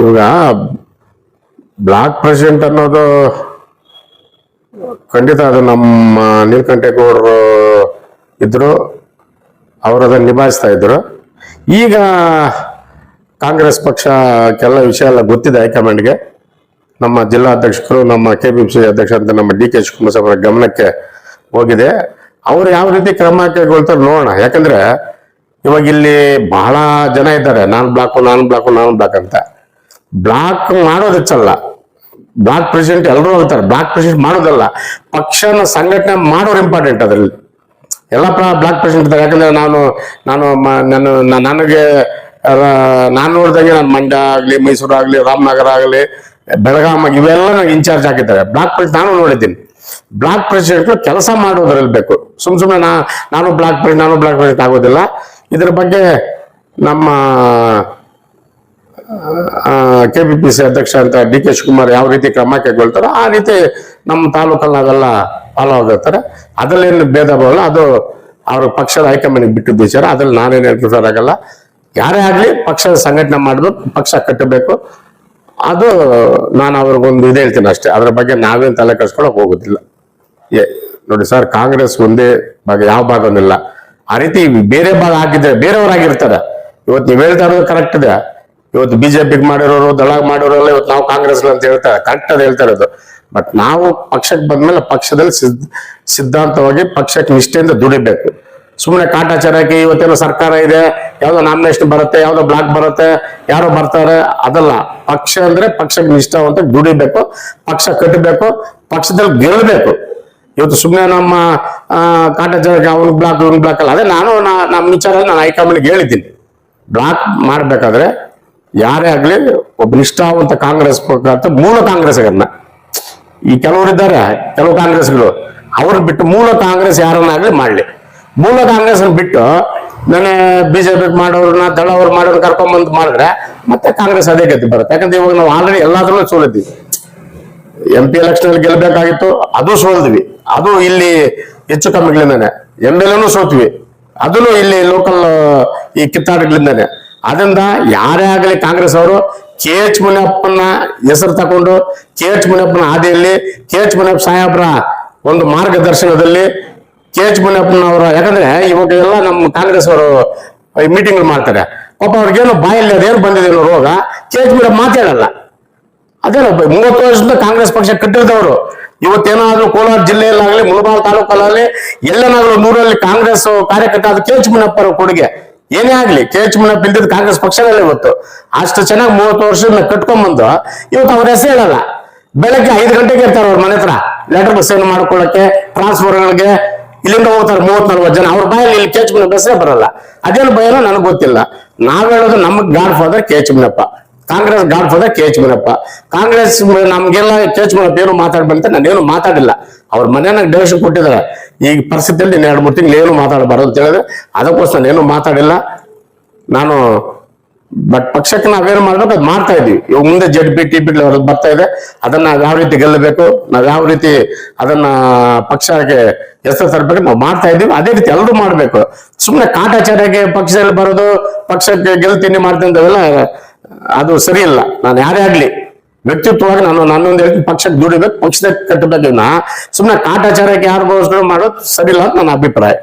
ಇವಾಗ block president ಅನ್ನೋದು ಖಂಡಿತ ಅದು ನಮ್ಮ ನೀಲಕಂಠೇಗೌಡರು ಇದ್ರು, ಅವರು ಅದನ್ನು ನಿಭಾಯಿಸ್ತಾ ಇದ್ರು. ಈಗ ಕಾಂಗ್ರೆಸ್ ಪಕ್ಷ ಕೆಲ ವಿಷಯ ಎಲ್ಲ ಗೊತ್ತಿದೆ ಹೈಕಮಾಂಡ್ಗೆ. ನಮ್ಮ ಜಿಲ್ಲಾಧ್ಯಕ್ಷರು ನಮ್ಮ ಕೆ ಪಿ ಸಿ ಅಧ್ಯಕ್ಷ ಅಂತ ನಮ್ಮ ಡಿ ಕೆ ಶಿವಕುಮಾರ್ ಅವರ ಗಮನಕ್ಕೆ ಹೋಗಿದೆ. ಅವ್ರು ಯಾವ ರೀತಿ ಕ್ರಮ ಕೈಗೊಳ್ತಾರೆ ನೋಡೋಣ. ಯಾಕಂದ್ರೆ ಇವಾಗ ಇಲ್ಲಿ ಬಹಳ ಜನ ಇದ್ದಾರೆ. Non block non block, non block ಅಂತ. ಬ್ಲಾಕ್ ಮಾಡೋದು ಹೆಚ್ಚಲ್ಲ ಬ್ಲಾಕ್ ಪ್ರೆಸಿಡೆಂಟ್ ಎಲ್ಲರೂ ಹೋಗ್ತಾರೆ ಬ್ಲಾಕ್ ಪ್ರೆಸಿಡೆಂಟ್ ಮಾಡೋದಲ್ಲ. ಪಕ್ಷನ ಸಂಘಟನೆ ಮಾಡೋರು ಇಂಪಾರ್ಟೆಂಟ್ ಅದರಲ್ಲಿ. ಎಲ್ಲ ಬ್ಲಾಕ್ ಪ್ರೆಸಿಡೆಂಟ್ ಇದ್ದಾರೆ. ಯಾಕಂದ್ರೆ ನಾನು ನಾನು ನಾನು ನನಗೆ ನಾನು ನೋಡಿದಂಗೆ ನಾನು ಮಂಡ್ಯ ಆಗಲಿ, ಮೈಸೂರು ಆಗಲಿ, ರಾಮನಗರ ಆಗಲಿ, ಬೆಳಗಾಂ ಇವೆಲ್ಲ ನನಗೆ ಇನ್ಚಾರ್ಜ್ ಹಾಕಿದ್ದಾರೆ. ಬ್ಲಾಕ್ ಪ್ರೆಸಿಡೆಂಟ್ ನಾನು ನೋಡಿದ್ದೀನಿ. ಬ್ಲಾಕ್ ಪ್ರೆಸಿಡೆಂಟ್ ಕೆಲಸ ಮಾಡೋದ್ರಲ್ಲಿ ಬೇಕು. ಸುಮ್ ಸುಮ್ಮನೆ ನಾನು ಬ್ಲಾಕ್ ಪ್ರೆಸಿಡೆಂಟ್, ನಾನು ಬ್ಲಾಕ್ ಪ್ರೆಸಿಡೆಂಟ್ ಆಗೋದಿಲ್ಲ. ಇದ್ರ ಬಗ್ಗೆ ನಮ್ಮ ಕೆ ಪಿ ಪಿ ಸಿ ಅಧ್ಯಕ್ಷ ಅಂತ ಡಿ ಕೆ ಶಿವಕುಮಾರ್ ಯಾವ ರೀತಿ ಕ್ರಮ ಕೈಗೊಳ್ತಾರೋ ಆ ರೀತಿ ನಮ್ಮ ತಾಲೂಕಲ್ಲಿ ಅದೆಲ್ಲ ಫಾಲೋ ಆಗಿರ್ತಾರೆ ಅದರಲ್ಲೇನು ಭೇದ ಭಾವಲ್ಲ, ಅದು ಅವ್ರ ಪಕ್ಷದ ಹೈಕಮಾಂಡ್ ಬಿಟ್ಟಿದ್ದ ವಿಚಾರ. ಅದ್ರಲ್ಲಿ ನಾನೇನು ಹೇಳ್ತಿದ್ದಾರೆ ಆಗಲ್ಲ ಯಾರೇ ಆಗಲಿ ಪಕ್ಷದ ಸಂಘಟನೆ ಮಾಡಬೇಕು, ಪಕ್ಷ ಕಟ್ಟಬೇಕು. ಅದು ನಾನು ಅವ್ರಿಗೊಂದು ಇದು ಹೇಳ್ತೀನಿ ಅಷ್ಟೇ. ಅದ್ರ ಬಗ್ಗೆ ನಾವೇನು ತಲೆ ಕೆಡ್ಸ್ಕೊಳಕ್ ಹೋಗೋದಿಲ್ಲ. ನೋಡಿ ಸರ್, ಕಾಂಗ್ರೆಸ್ ಒಂದೇ ಭಾಗ, ಯಾವ ಭಾಗವನ್ನಿಲ್ಲ ಆ ರೀತಿ ಬೇರೆ ಭಾಗ ಆಗಿದ್ರೆ ಬೇರೆಯವರಾಗಿರ್ತಾರೆ. ಇವತ್ತು ನೀವು ಹೇಳ್ತಾ ಇರೋದು ಕರೆಕ್ಟ್ ಇದೆ. ಇವತ್ತು ಬಿಜೆಪಿಗೆ ಮಾಡಿರೋರು ದಳ ಮಾಡಿರೋಲ್ಲ ಇವತ್ತು ನಾವು ಕಾಂಗ್ರೆಸ್ ಅಂತ ಹೇಳ್ತಾರೆ ಕರೆಕ್ಟ್ ಅದು. ಹೇಳ್ತಾ ಇರೋದು ಬಟ್ ನಾವು ಪಕ್ಷಕ್ಕೆ ಬಂದ್ಮೇಲೆ ಪಕ್ಷದಲ್ಲಿ ಸಿದ್, ಸಿದ್ಧಾಂತವಾಗಿ ಪಕ್ಷಕ್ಕೆ ನಿಷ್ಠೆಯಿಂದ ದುಡಿಬೇಕು. ಸುಮ್ಮನೆ ಕಾಟಾಚಾರಕ್ಕೆ ಇವತ್ತೇನೋ ಸರ್ಕಾರ ಇದೆ, ಯಾವ್ದೋ ನಾಮಿನೇಷನ್ ಬರುತ್ತೆ, ಯಾವ್ದೋ ಬ್ಲಾಕ್ ಬರುತ್ತೆ, ಯಾರೋ ಬರ್ತಾರೆ, ಅದಲ್ಲ. ಪಕ್ಷ ಅಂದ್ರೆ ಪಕ್ಷಕ್ಕೆ ನಿಷ್ಠಾವಂತ ದುಡಿಬೇಕು, ಪಕ್ಷ ಕಟ್ಟಬೇಕು, ಪಕ್ಷದಲ್ಲಿ ಗೆಲ್ಲಬೇಕು. ಇವತ್ತು ಸುಮ್ಮನೆ ನಮ್ಮ ಕಾಟಾಚಾರಕ್ಕೆ ಅವ್ನ ಬ್ಲಾಕ್ ಇವ್ನ ಬ್ಲಾಕ್ ಅಲ್ಲ. ಅದೇ ನಾನು ನಮ್ಮ ವಿಚಾರ ನಾನು ಹೈಕಮಾಂಡ್ಗೆ ಹೇಳಿದ್ದೀನಿ. ಬ್ಲಾಕ್ ಮಾಡ್ಬೇಕಾದ್ರೆ ಯಾರೇ ಆಗ್ಲಿ ಒಬ್ಬ ನಿಷ್ಠಾವಂತ ಕಾಂಗ್ರೆಸ್ ಪಕ್ಷ ಮೂಲ ಮೂಲ ಕಾಂಗ್ರೆಸ್ಗಳನ್ನ. ಈ ಕೆಲವರಿದ್ದಾರೆ ಕೆಲವು ಕಾಂಗ್ರೆಸ್ಗಳು. ಅವ್ರು ಬಿಟ್ಟು ಮೂಲ ಕಾಂಗ್ರೆಸ್ ಯಾರನ್ನಾಗ್ಲಿ ಮಾಡ್ಲಿ. ಮೂಲ ಕಾಂಗ್ರೆಸ್ ಬಿಟ್ಟು ನಾನು ಬಿಜೆಪಿ ಮಾಡೋರನ್ನ ದಳ ಅವ್ರು ಮಾಡೋರು ಬಂದ್ ಮಾಡಿದ್ರೆ ಮತ್ತೆ ಕಾಂಗ್ರೆಸ್ ಅದೇ ಗತಿ ಬರುತ್ತೆ. ಯಾಕಂದ್ರೆ ಇವಾಗ ನಾವು ಆಲ್ರೆಡಿ ಎಲ್ಲಾದ್ರೂ ಸೋಲಿದ್ವಿ. ಎಂ ಪಿ ಎಲೆಕ್ಷನ್ ಅಲ್ಲಿ ಗೆಲ್ಬೇಕಾಗಿತ್ತು, ಅದು ಸೋಲ್ದ್ವಿ. ಅದು ಇಲ್ಲಿ ಹೆಚ್ಚು ಕಮ್ಮಿಗಳಿಂದಾನೆ. ಎಂ ಎಲ್ ಎನು ಸೋತ್ವಿ. ಅದನ್ನು ಇಲ್ಲಿ ಲೋಕಲ್ ಈ ಕಿತ್ತಾಟಗಳಿಂದಾನೆ ಅದರಿಂದ ಯಾರೇ ಆಗಲಿ ಕಾಂಗ್ರೆಸ್ ಅವರು ಕೆ ಎಚ್ ಮುನಿಯಪ್ಪನ ಹೆಸರು ತಗೊಂಡು ಕೆ ಎಚ್ ಮುನಿಯಪ್ಪನ ಹಾದಿಯಲ್ಲಿ ಕೆ ಎಚ್ ಮುನಿಯಪ್ಪ ಸಾಹೇಬ್ರ ಒಂದು ಮಾರ್ಗದರ್ಶನದಲ್ಲಿ ಕೆ ಎಚ್ ಮುನಿಯಪ್ಪನವರ ಯಾಕಂದ್ರೆ ಇವಾಗ ಎಲ್ಲ ನಮ್ಮ ಕಾಂಗ್ರೆಸ್ ಅವರು ಮೀಟಿಂಗ್ ಮಾಡ್ತಾರೆ. ಪಾಪ ಅವ್ರಿಗೇನು ಬಾಯಲ್ಲಿ ಅದೇನು ಬಂದಿದೆ ರೋಗ ಕೆ ಎಚ್ ಮುನಿಯಪ್ಪ ಮಾತಾಡಲ್ಲ ಅದೇನು ಮೂವತ್ತು ವರ್ಷದಿಂದ ಕಾಂಗ್ರೆಸ್ ಪಕ್ಷ ಕಟ್ಟಿರ್ದವರು. ಇವತ್ತೇನಾದ್ರೂ ಕೋಲಾರ ಜಿಲ್ಲೆಯಲ್ಲಾಗಲಿ ಮುಳಬಾಲ್ ತಾಲೂಕಲ್ಲಾಗಲಿ ಎಲ್ಲೇನಾದ್ರೂ ನೂರಲ್ಲಿ ಕಾಂಗ್ರೆಸ್ ಕಾರ್ಯಕರ್ತ ಅದು ಕೆ ಎಚ್ ಮುನಿಯಪ್ಪರ ಕೊಡುಗೆ ಏನೇ ಆಗ್ಲಿ, ಕೆ ಎಚ್ ಮುನ್ನ ಬಿಲ್ದಿದ್ ಕಾಂಗ್ರೆಸ್ ಪಕ್ಷದಲ್ಲ ಇವತ್ತು. ಅಷ್ಟು ಚೆನ್ನಾಗಿ ಮೂವತ್ತು ವರ್ಷದಿಂದ ಕಟ್ಕೊಂಡ್ಬಂದು ಇವತ್ತು ಅವ್ರ ಹೆಸರು ಹೇಳಲ್ಲ. ಬೆಳಗ್ಗೆ ಐದು ಗಂಟೆಗೆ ಇರ್ತಾರೆ ಅವ್ರ ಮನೆ ಹತ್ರ. ಲೆಟರ್ ಸೈನ್ ಮಾಡ್ಕೊಳ್ಳಕ್ಕೆ ಟ್ರಾನ್ಸ್ಫರ್ಗಳಿಗೆ ಇಲ್ಲಿಂದ ಹೋಗ್ತಾರೆ ಮೂವತ್ ನಲ್ವತ್ತು ಜನ. ಅವ್ರ ಬಾಯಲ್ಲಿ ಇಲ್ಲಿ ಕೆ ಎಚ್ ಮುನಪ್ಪ ಹೆಸರೇ ಬರಲ್ಲ. ಅದೇನು ಭಯನೋ ನನಗೆ ಗೊತ್ತಿಲ್ಲ. ನಾವ್ ಹೇಳೋದು ನಮಗ್ godfather K H Munappa Congress godfather K H Manappa Congress ನಮ್ಗೆಲ್ಲ ಕೆ ಎಚ್ ಮುನಪ್ಪ ಏನು ಮಾತಾಡ್ಬಂತ ನಾನೇನು ಮಾತಾಡಿಲ್ಲ. ಅವ್ರ ಮನೆಯನ್ನ ಡೈರೆಕ್ಷನ್ ಕೊಟ್ಟಿದ್ದಾರೆ. ಈಗ ಪರಿಸ್ಥಿತಿಯಲ್ಲಿ ನೀನು ಎರಡು ಮೂರು ತಿಂಗಳು ಏನು ಮಾತಾಡಬಾರ್ದು ಅಂತ ಹೇಳಿದ್ರೆ, ಅದಕ್ಕೋಸ್ಕರ ನಾನೇನು ಮಾತಾಡಿಲ್ಲ. ನಾನು, ಬಟ್ ಪಕ್ಷಕ್ಕೆ ನಾವೇನು ಮಾಡಬೇಕು, ಅದು ಮಾಡ್ತಾ ಇದೀವಿ ಇವಾಗ ಮುಂದೆ ಜೆಡ್ ಪಿ ಟಿ ಪಿ ಬರ್ತಾ ಇದೆ. ಅದನ್ನ ಯಾವ ರೀತಿ ಗೆಲ್ಲಬೇಕು, ನಾವ್ ಯಾವ ರೀತಿ ಅದನ್ನ ಪಕ್ಷಕ್ಕೆ ಹೆಸರು ತರಬೇಕು ನಾವು ಮಾಡ್ತಾ ಇದೀವಿ ಅದೇ ರೀತಿ ಎಲ್ಲರೂ ಮಾಡ್ಬೇಕು. ಸುಮ್ಮನೆ ಕಾಟಾಚಾರಕ್ಕೆ ಪಕ್ಷದಲ್ಲಿ ಬರೋದು, ಪಕ್ಷಕ್ಕೆ ಗೆಲ್ತೀನಿ ಮಾಡ್ತೀನಿ ಅಂತೆಲ್ಲ ಅದು ಸರಿ ಇಲ್ಲ ನಾನು ಯಾರೇ ಆಗ್ಲಿ, ವ್ಯಕ್ತಿತ್ವವಾಗಿ ನಾನು ನನ್ನೊಂದು ಹೇಳ್ತೀನಿ ಪಕ್ಷಕ್ಕೆ ದುಡಿಬೇಕು ಪಕ್ಷದ ಕಟ್ಟಬೇಕು ಸುಮ್ಮನೆ ಕಾಟಾಚಾರಕ್ಕೆ ಯಾರಿಗೋಸ್ಕರ ಮಾಡೋದು ಸರಿ ಇಲ್ಲ ಅಂತ ನನ್ನ ಅಭಿಪ್ರಾಯ.